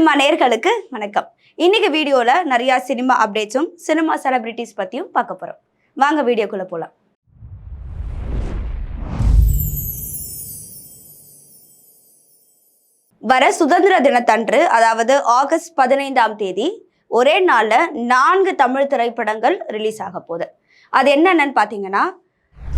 Cinema நேர்களுக்கு வணக்கம். இன்னைக்கு வீடியோல நிறைய சினிமா அப்டேட்ஸும் சினிமா செலிபிரிட்டிஸ் பற்றியும் பார்க்க போகிறோம் வாங்க வீடியோக்குள்ளே போகலாம் வர சுதந்திர தினத்தன்று அதாவது ஆகஸ்ட் பதினைந்தாம் தேதி ஒரே நாளில் நான்கு தமிழ் திரைப்படங்கள் ரிலீஸ் ஆக போகுது. அது என்னென்னு பார்த்தீங்கன்னா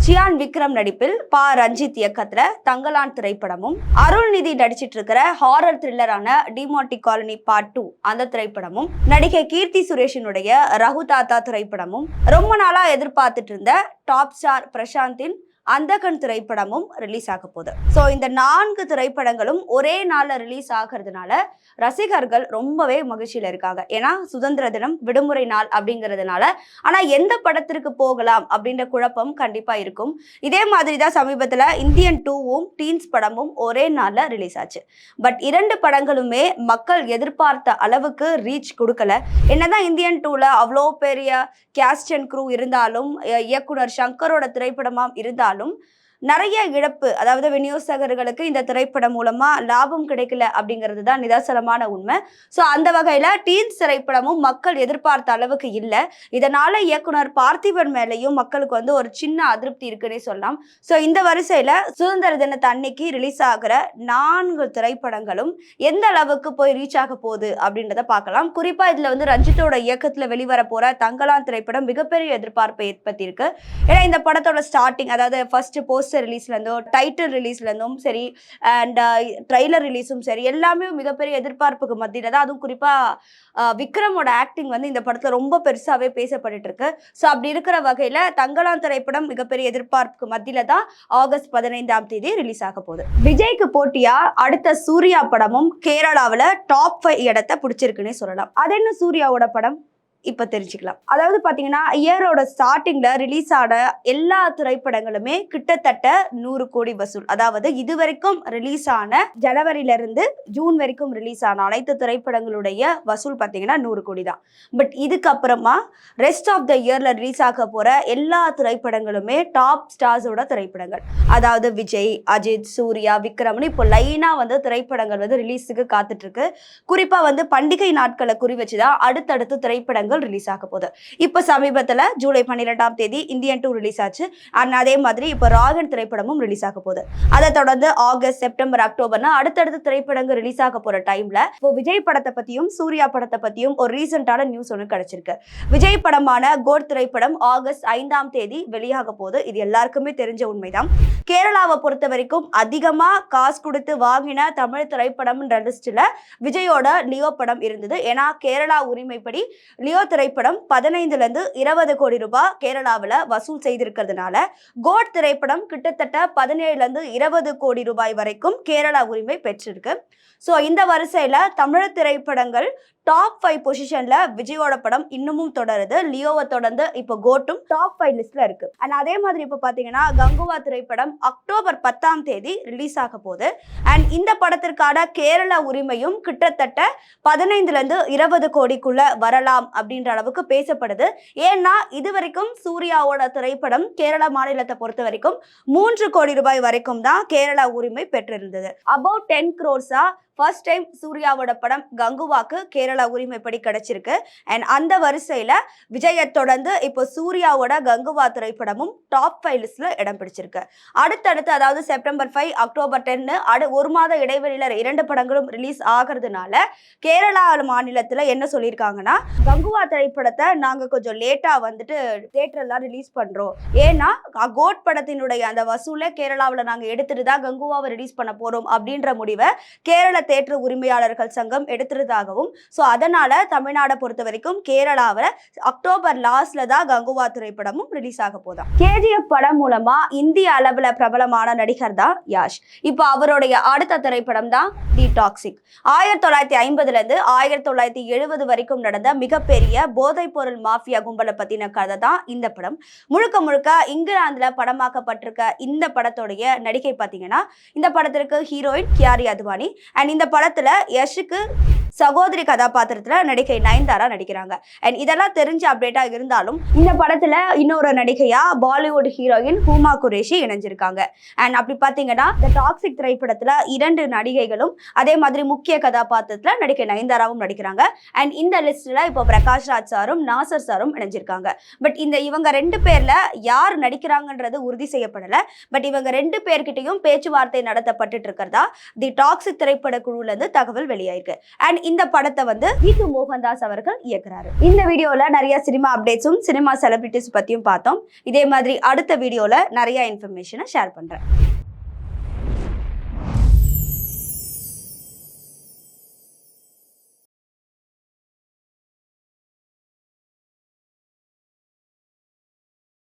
சியான் விக்ரம் நடிப்பில் பா. ரஞ்சித் இயக்கத்துல தங்கலான் திரைப்படமும் அருள்நிதி நடிச்சிட்டு இருக்கிற ஹாரர் த்ரில்லரான டிமாட்டி காலனி பார்ட் டூ அந்த திரைப்படமும் நடிகை கீர்த்தி சுரேஷினுடைய ரகு தாத்தா திரைப்படமும் ரொம்ப நாளா எதிர்பார்த்துட்டு இருந்த டாப் ஸ்டார் பிரசாந்தின் அந்தகன் திரைப்படமும் ரிலீஸ் ஆக போகுது. ஸோ இந்த நான்கு திரைப்படங்களும் ஒரே நாளில் ரிலீஸ் ஆகிறதுனால ரசிகர்கள் ரொம்பவே மகிழ்ச்சியில் இருக்காங்க. ஏன்னா சுதந்திர தினம் விடுமுறை நாள் அப்படிங்கிறதுனால. ஆனால் எந்த படத்திற்கு போகலாம் அப்படின்ற குழப்பம் கண்டிப்பாக இருக்கும். இதே மாதிரி தான் சமீபத்தில் இந்தியன் டூவும் டீன்ஸ் படமும் ஒரே நாளில் ரிலீஸ் ஆச்சு. பட் இரண்டு படங்களுமே மக்கள் எதிர்பார்த்த அளவுக்கு ரீச் கொடுக்கல. என்னதான் இந்தியன் டூவில் அவ்வளோ பெரிய கேஸ்ட் அண்ட் க்ரூ இருந்தாலும் இயக்குனர் சங்கரோட திரைப்படமாக இருந்தாலும் இருந்தாலும் நிறைய இழப்பு அதாவது விநியோகஸ்தகர்களுக்கு இந்த திரைப்படம் மூலமா லாபம் கிடைக்கல அப்படிங்கிறது தான் நிதர்சனமான உண்மை. ஸோ அந்த வகையில டீன்ஸ் திரைப்படமும் மக்கள் எதிர்பார்த்த அளவுக்கு இல்லை. இதனால இயக்குனர் பார்த்திபன் மேலேயும் மக்களுக்கு வந்து ஒரு சின்ன அதிருப்தி இருக்குன்னே சொல்லலாம். ஸோ இந்த வரிசையில சுதந்திர தினத்தை அன்னைக்கு ரிலீஸ் ஆகிற நான்கு திரைப்படங்களும் எந்த அளவுக்கு போய் ரீச் ஆக போகுது அப்படின்றத பார்க்கலாம். குறிப்பா இதுல வந்து ரஞ்சித்தோட இயக்கத்துல வெளிவர போற தங்கலான் திரைப்படம் மிகப்பெரிய எதிர்பார்ப்பை ஏற்படுத்தியிருக்கு. ஏன்னா இந்த படத்தோட ஸ்டார்டிங் அதாவது ஃபர்ஸ்ட் போஸ்டர் ரிலீஸ்லேருந்தோ டைட்டில் ரிலீஸ்லேருந்தும் சரி அண்ட் ட்ரைலர் ரிலீஸும் சரி எல்லாமே மிகப்பெரிய எதிர்பார்ப்புக்கு மத்தியில் தான். அதுவும் குறிப்பாக uh, விக்ரமோட ஆக்டிங் வந்து இந்த படத்தில் ரொம்ப பெருசாகவே பேசப்பட்டு இருக்கு ஸோ அப்படி இருக்கிற வகையில் தங்களாம் திரைப்படம் மிகப்பெரிய எதிர்பார்ப்புக்கு மத்தியில் தான் ஆகஸ்ட் பதினைந்தாம் தேதி ரிலீஸ் ஆக போகுது. விஜய்க்கு போட்டியா? அடுத்த சூர்யா படமும் கேரளாவில் டாப் ஃபைவ் இடத்தை பிடிச்சிருக்குன்னே சொல்லலாம். அது என்ன சூர்யாவோட படம்? இப்போ தெரிஞ்சுக்கலாம். அதாவது பார்த்தீங்கன்னா இயரோட ஸ்டார்டிங்கில் ரிலீஸ் ஆன எல்லா திரைப்படங்களுமே கிட்டத்தட்ட நூறு கோடி வசூல். அதாவது இது வரைக்கும் ரிலீஸ் ஆன ஜனவரியில இருந்து ஜூன் வரைக்கும் ரிலீஸ் ஆன அனைத்து திரைப்படங்களுடைய வசூல் பார்த்தீங்கன்னா நூறு கோடி தான். பட் இதுக்கப்புறமா ரெஸ்ட் ஆஃப் த இயரில் ரிலீஸ் ஆக போகிற எல்லா திரைப்படங்களுமே டாப் ஸ்டார்ஸோட திரைப்படங்கள். அதாவது விஜய் அஜித் சூர்யா விக்ரம்னு இப்போ லைனாக வந்து திரைப்படங்கள் வந்து ரிலீஸுக்கு காத்துட்ருக்கு குறிப்பாக வந்து பண்டிகை நாட்களை குறி வச்சு தான் அடுத்தடுத்து திரைப்படங்கள் படங்கள் ரிலீஸ் ஆக போகுது. இப்போ சமீபத்தில் ஜூலை பன்னிரெண்டாம் தேதி இந்தியன் டூ ரிலீஸ் ஆச்சு. அண்ட் அதே மாதிரி இப்போ ராகன் திரைப்படமும் ரிலீஸ் ஆக போகுது. அதை தொடர்ந்து ஆகஸ்ட் செப்டம்பர் அக்டோபர்னு அடுத்தடுத்த திரைப்படங்கள் ரிலீஸ் ஆக போகிற டைமில் இப்போ விஜய் படத்தை பற்றியும் சூர்யா படத்தை பற்றியும் ஒரு ரீசெண்டான நியூஸ் ஒன்று கிடச்சிருக்கு. விஜய் படமான கோட் திரைப்படம் ஆகஸ்ட் ஐந்தாம் தேதி வெளியாக போகுது. இது எல்லாருக்குமே தெரிஞ்ச உண்மைதான். கேரளாவை பொறுத்த வரைக்கும் அதிகமாக காசு கொடுத்து வாங்கின தமிழ் திரைப்படம்ன்ற லிஸ்ட்டில் விஜயோட லியோ படம் இருந்தது. ஏன்னா கேரளா உரிமைப்படி லியோ திரைப்படம் பதினைந்துல இருந்து இருபது கோடி ரூபாய் கேரளாவில் வசூல் செய்திருக்கிறதுனால கோட் திரைப்படம் கிட்டத்தட்ட பதினேழுல இருந்து இருபது கோடி ரூபாய் வரைக்கும் கேரளா உரிமை பெற்றிருக்கு. ஸோ இந்த வரிசையில தமிழ் திரைப்படங்கள் டாப் ஃபைவ் பொசிஷன்ல விஜயோட படம் இன்னமும் தொடருது. லியோவை தொடர்ந்து இப்போ கோட்டும் டாப் ஃபைவ் லிஸ்ட்ல இருக்கு. அண்ட் அதே மாதிரி இப்போ பாத்தீங்கன்னா கங்குவா திரைப்படம் அக்டோபர் பத்தாம் தேதி ரிலீஸ் ஆக போகுது. அண்ட் இந்த படத்திற்கான கேரளா உரிமையும் கிட்டத்தட்ட பதினைந்துல இருந்து இருபது கோடிக்குள்ள வரலாம் அப்படின்ற அளவுக்கு பேசப்படுது. ஏன்னா இது வரைக்கும் சூர்யாவோட திரைப்படம் கேரளா மாநிலத்தை பொறுத்த வரைக்கும் மூன்று கோடி ரூபாய் வரைக்கும் தான் கேரளா உரிமை பெற்றிருந்தது. அபவுட் டென் க்ரோர்ஸா ஃபர்ஸ்ட் டைம் சூர்யாவோட படம் கங்குவாக்கு கேரளா கேரளா உரிமைப்படி கிடைச்சிருக்கு. அண்ட் அந்த வரிசையில் விஜயை தொடர்ந்து இப்போ சூர்யாவோட கங்குவா திரைப்படமும் டாப் ஃபைவ் லிஸ்ட்ல இடம் பிடிச்சிருக்கு. அடுத்தடுத்து அதாவது செப்டம்பர் ஃபைவ் அக்டோபர் டென்னு அடு ஒரு மாத இடைவெளியில் இரண்டு படங்களும் ரிலீஸ் ஆகிறதுனால கேரளா மாநிலத்தில் என்ன சொல்லியிருக்காங்கன்னா கங்குவா திரைப்படத்தை நாங்கள் கொஞ்சம் லேட்டாக வந்துட்டு தேட்டர்லாம் ரிலீஸ் பண்ணுறோம் ஏன்னா கோட் படத்தினுடைய அந்த வசூலை கேரளாவில் நாங்கள் எடுத்துட்டு தான் கங்குவாவை ரிலீஸ் பண்ண போகிறோம் அப்படின்ற முடிவை கேரள தேட்டர் உரிமையாளர்கள் சங்கம் எடுத்துறதாகவும் ஸோ அதனால் தமிழ்நாடை பொறுத்த வரைக்கும் கேரளாவில் அக்டோபர் லாஸ்ட்ல தான் கங்குவா திரைப்படமும் ரிலீஸ் ஆக போதும் கேஜிஎஃப் படம் மூலமா இந்திய அளவில் பிரபலமான நடிகர் தான் யாஷ். இப்போ அவருடைய அடுத்த திரைப்படம் தான் தி டாக்ஸிக் ஆயிரத்தி தொள்ளாயிரத்தி ஐம்பதுலேருந்து ஆயிரத்தி தொள்ளாயிரத்தி எழுபது வரைக்கும் நடந்த மிகப்பெரிய போதைப் பொருள் மாஃபியா கும்பலை பற்றின கதை தான் இந்த படம். முழுக்க முழுக்க இங்கிலாந்தில் படமாக்கப்பட்டிருக்க இந்த படத்துடைய நடிகை பார்த்தீங்கன்னா இந்த படத்திற்கு ஹீரோயின் கியாரி அத்வானி. அண்ட் இந்த படத்தில் யஷுக்கு சகோதரி கதாபாத்திரத்துல நடிகை நயன்தாரா நடிக்கிறாங்க. அண்ட் இதெல்லாம் தெரிஞ்ச அப்டேட்டா இருந்தாலும் இந்த படத்துல இன்னொரு நடிகையா பாலிவுட் ஹீரோயின் ஹூமா குரேஷி இணைஞ்சிருக்காங்க. அண்ட் அப்படி பாத்தீங்கன்னா இந்த டாக்ஸிக் திரைப்படத்துல இரண்டு நடிகைகளும் அதே மாதிரி முக்கிய கதாபாத்திரத்துல நடிகை நயன்தாராவும் நடிக்கிறாங்க. அண்ட் இந்த லிஸ்ட்ல இப்போ பிரகாஷ் ராஜ் சாரும் நாசர் சாரும் இணைஞ்சிருக்காங்க. பட் இந்த இவங்க ரெண்டு பேர்ல யார் நடிக்கிறாங்கன்றது உறுதி செய்யப்படல. பட் இவங்க ரெண்டு பேர்கிட்டையும் பேச்சுவார்த்தை நடத்தப்பட்டு இருக்கிறதா தி டாக்ஸிக் திரைப்பட குழுல இருந்து தகவல் வெளியாயிருக்கு. அண்ட் இந்த படத்தை வந்து விது மோகன்தாஸ் அவர்கள் இயக்குறாரு. இந்த வீடியோல நிறைய சினிமா அப்டேட்ஸும் சினிமா செலிபிரிட்டிஸ் பத்தியும் பார்த்தோம். இதே மாதிரி அடுத்த வீடியோல நிறைய இன்ஃபர்மேஷனை ஷேர் பண்றேன்.